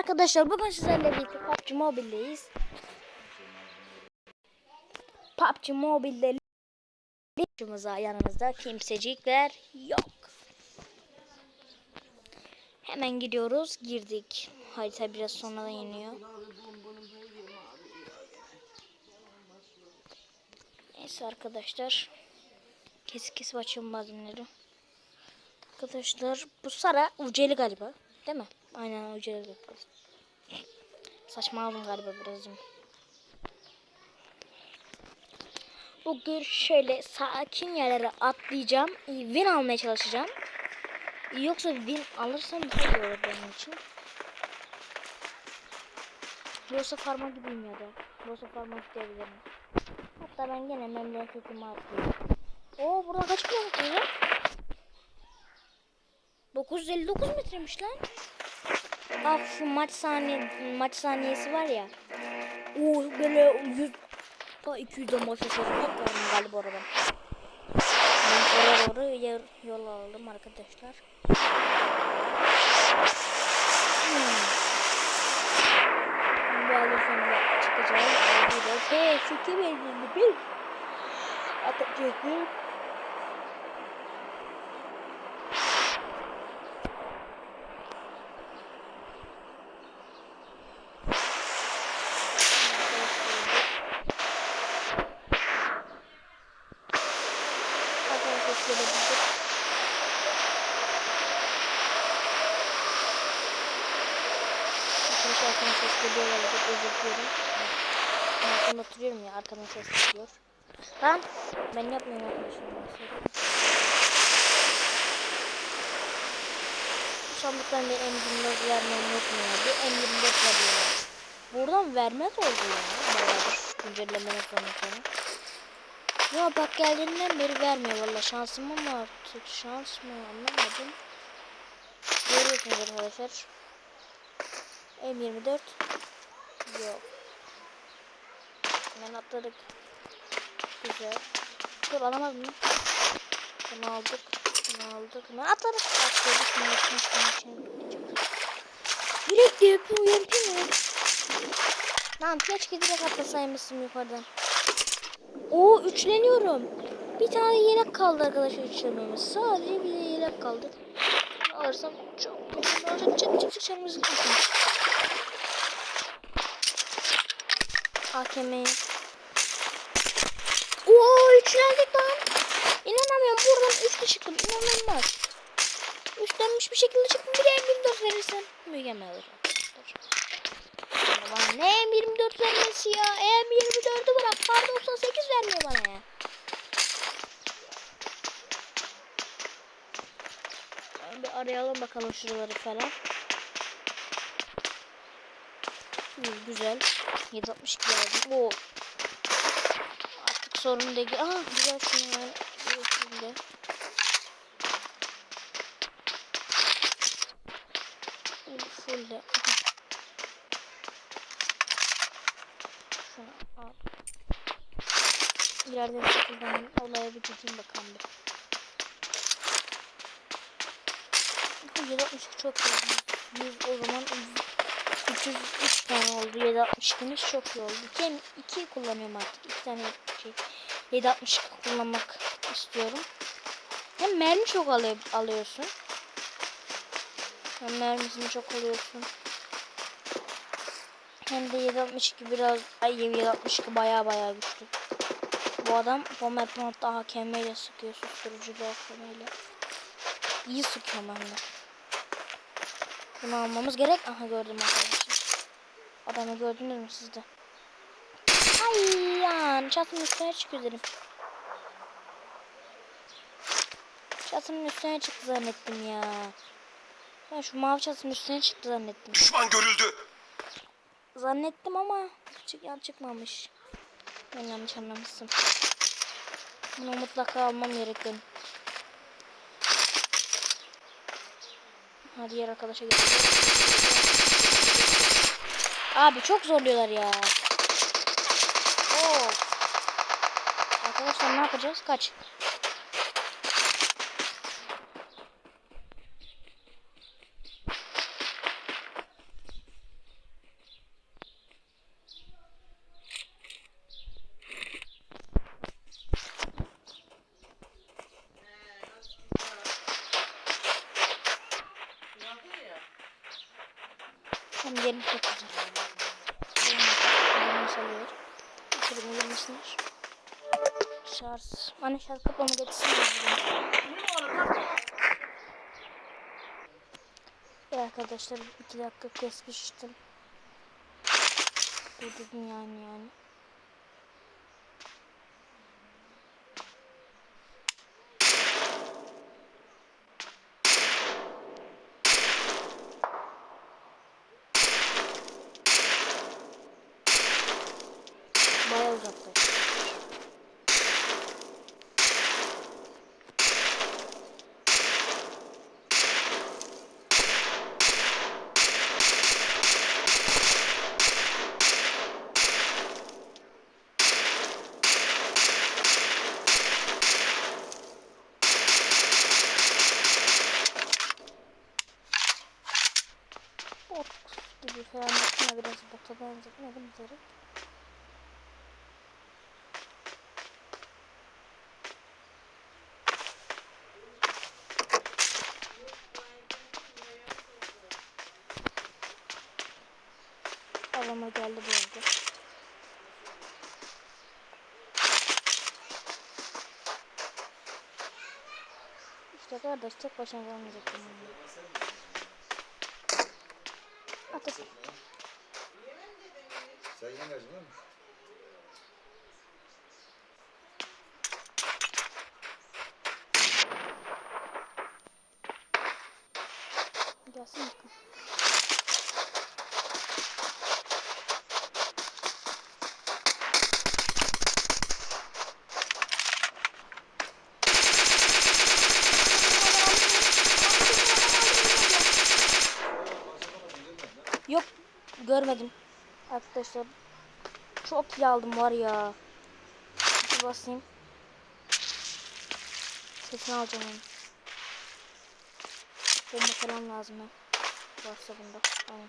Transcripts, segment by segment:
arkadaşlar bugün sizlerle birlikte PUBG Mobile'deyiz. PUBG Mobile'de başımıza yanımızda kimsecikler yok. Hemen gidiyoruz. Girdik. Harita biraz sonradan iniyor. Neyse arkadaşlar. Kesik kesip açıyorum bazenleri. Arkadaşlar bu Sara Uceli galiba. Değil mi? Aynen Uceli kız. Saçmaladım galiba birazcık. Bugün şöyle sakin yerlere atlayacağım. Win almaya çalışacağım. Yoksa win alırsam daha iyi olur benim için. Yoksa farma gideyim ya da. Yoksa farma gidebilirim. Hatta ben gene memleketime atlayayım. Oo burada kaç kilometre ya? 959 metremiş lan. Bak şu maç saniye maç saniyesi var ya. Oo böyle 100 ta 200'den başlasın. Hep verdim galiba oradan. Ben oraya doğru yer, yol aldım arkadaşlar. Hmm. Bu alırsam da çıkacağım. De P2 belirli bir atacaktım. Arkadaşlar şöyle bir Arkadaşlar arkadan ses geliyor olabilir. Özür dilerim. Ben arkamda oturuyorum ya arkadan ses geliyor. Lan ben yapmıyorum arkadaşlar. Bu sandıktan bir M24 vermem yok mu ya? Bir M24 veriyor. Buradan vermez oldu ya. Bayağıdır güncellemenin sonra sonra. Ya bak geldiğinden beri vermiyor valla şansım ama artık şans mı anlamadım. Görüyorsunuz arkadaşlar. M24 yok. Hemen atladık. Güzel. Dur alamadım mı? Bunu aldık. Bunu aldık. Hemen atladık. Atladık. Ne yapmışsın? Direkt yapıyor. Yapıyor mu? Lan keşke direkt atlasaymışsın yukarıdan. Oo üçleniyorum. Bir tane yelek kaldı arkadaşlar üçlememiz. Sadece bir de yelek kaldı. Alırsam çok güzel olacak. Çık çık çık çık müzik. AKM'yi. Oo üçlendik lan. İnanamıyorum buradan üçlü çıktım. İnanılmaz. Üçlenmiş bir şekilde çıktım. Bir de M24 verirsen mükemmel olur. Bana ne M24 vermesi ya? M24'ü bırak. Kar 98 vermiyor bana ya. Bir arayalım bakalım şuraları falan. Güzel. 762 verdim. Oo. Sorun değil. Aa güzel ben. Şimdi. Full de. Şunu al. İleride sıkıldan olaya bir gideyim bakalım bir. Bu 762 çok iyi. 100 o zaman 303 tane oldu. 762'miz çok iyi oldu. 2, 2 kullanıyorum artık. 2 tane şey. 762 kullanmak istiyorum. Hem mermi çok alıyor, alıyorsun. Hem mermisini çok alıyorsun. Hem de 762 biraz ay 762 baya baya güçlü. Bu adam bomba hatta hakemiyle sıkıyor susturucu bir hakemiyle. İyi sıkıyor ben de. Bunu almamız gerek. Aha gördüm arkadaşlar. Adamı gördünüz mü siz de? Ay çatının üstüne çıkıyor dedim. Çatının üstüne çıktı zannettim ya. Ben şu mavi çatının üstüne çıktı zannettim. Düşman görüldü. Zannettim ama çık ya çıkmamış. Ben yanlış anlamışsın. Bunu mutlaka almam gerek benim. Hadi diğer arkadaşa gidelim. Abi çok zorluyorlar ya. Sen ne yapacağız? Kaç. Tam 29 lira. 20 salıyor. 20 salıyor. Şarj. Anne şarj kapağımı getirsin. Ya arkadaşlar iki dakika kesmiştim. Durdurdum yani yani. Bayağı uzakta. Bot gibi falan yapma biraz bota derim. Arama geldi bu arada. İşte kardeş tek başına kalmayacak. Atasın. Sen yengecin değil mi? Gelsin bakalım. Yok görmedim arkadaşlar. Çok iyi aldım var ya. Bir basayım. Sesini alacağım onu. Bomba falan lazım ha. Varsa bunda. Aynen.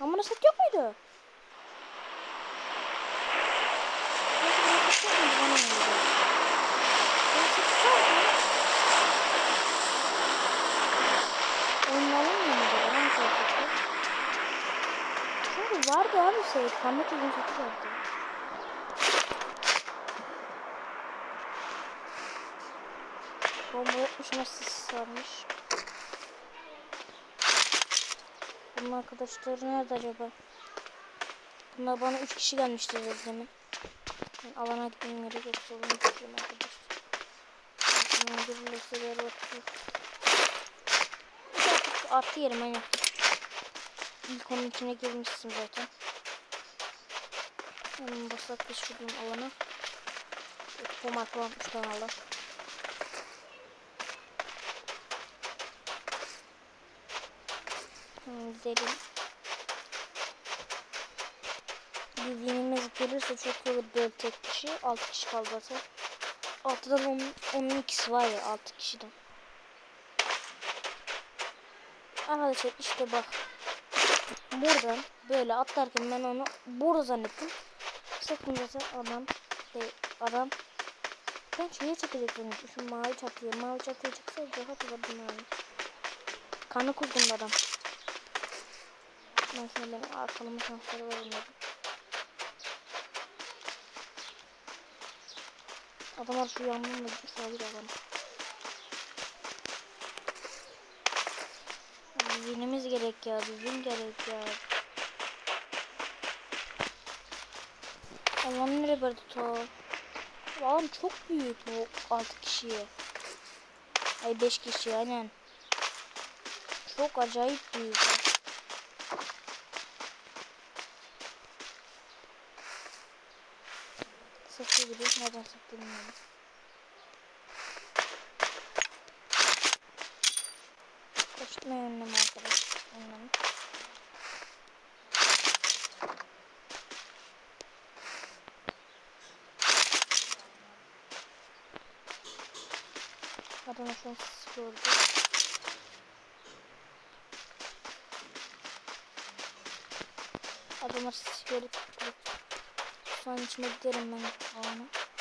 Ama set yok muydu? Set yok muydu? Bana ne oldu? Bana set vardı. Oyunu alamıyor mu acaba? Ben kıyafetli. Çünkü vardı abi şey. Parmak uzun seti vardı. Bomba yokmuş ama sis sarmış. Bunun arkadaşları nerede acaba? Bunlar bana 3 kişi gelmişti demin. Ben alana gitmem gerek yoksa bunu tutayım arkadaşlar. Bunun yere bakıyor. Artık artı yerim hani. İlk onun içine girmişsin zaten. Hemen basak da şuradan alana. Bu marka 3 tane alalım. Hmm, Gidelim. Bir winimiz gelirse çok olur böyle tek kişi. 6 kişi kaldı zaten. 6'dan 10, onun ikisi var ya 6 kişiden. Arkadaşlar işte bak. Buradan böyle atlarken ben onu burada zannettim. Zaten adam şey adam ben şeye çekecek zannettim. Şu mavi çatıya mavi çatıya çıksa rahat olurdum yani. Kanı kuzgun adam. Ben benim arkalama şansları vermedim. Adamlar şu yandan da gitmiş olabilir adam. Zinimiz gerek ya, bizim gerek ya. Allah'ım nereye böyle tutar? Alan çok büyük bu 6 kişiye. Ay 5 kişi aynen. Çok acayip büyük. Sıktı gibi nereden sıktı bilmiyorum. Koşturma yönleme arkadaşlar. Adana şu an sıkıyordu. Adamlar tuttu. Şu an içine giderim ben alana.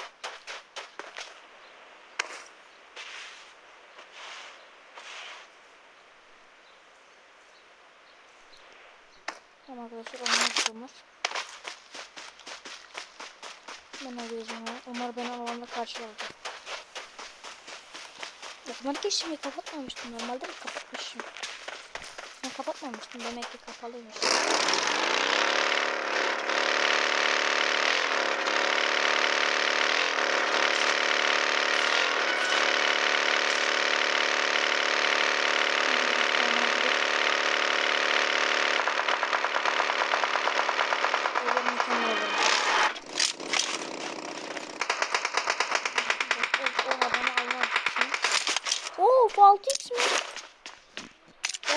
Tamam arkadaşlar olmaz olmaz. Ben ya. Umar beni alanda karşıladı. Otomatik geçişimi kapatmamıştım. Normalde mi kapatmışım? Ben kapatmamıştım. Demek ki kapalıymış. Öyle mükemmel olur. Of, o adamı almak için. Oo, 6x mi?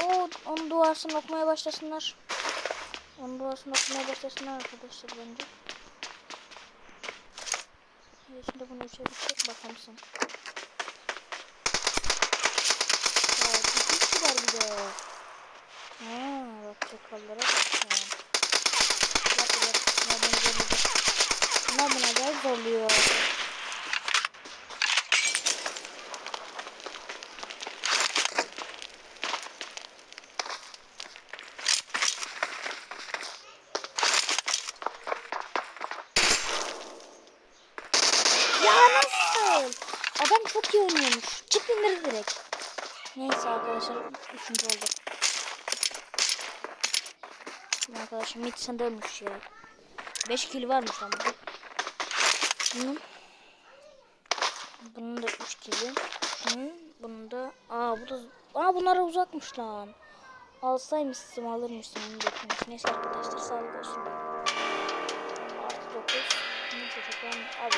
Oo, onun duasını okumaya başlasınlar. Onun duasını okumaya başlasınlar arkadaşlar bence. Evet, şimdi bunu üçe bakalım. Ya, bir var bir de. Ha, bak çakallara bak ya. Bak bak, bunlar beni zorladı. Bunlar bana zorluyor. Ya nasıl? Adam çok iyi oynuyormuş. Çık indir direkt. Neyse arkadaşlar üçüncü olduk. Bu Arkadaşım mid ölmüş ya. 5 kill varmış ama. Bunun bunun da 3 kill'i. Şunun bunun da aa bu da aa bunlara uzakmış lan. Alsaymışsın alırmışsın onu beklemiş. Neyse arkadaşlar sağlık olsun. Artı 9. Neyse çok ben abi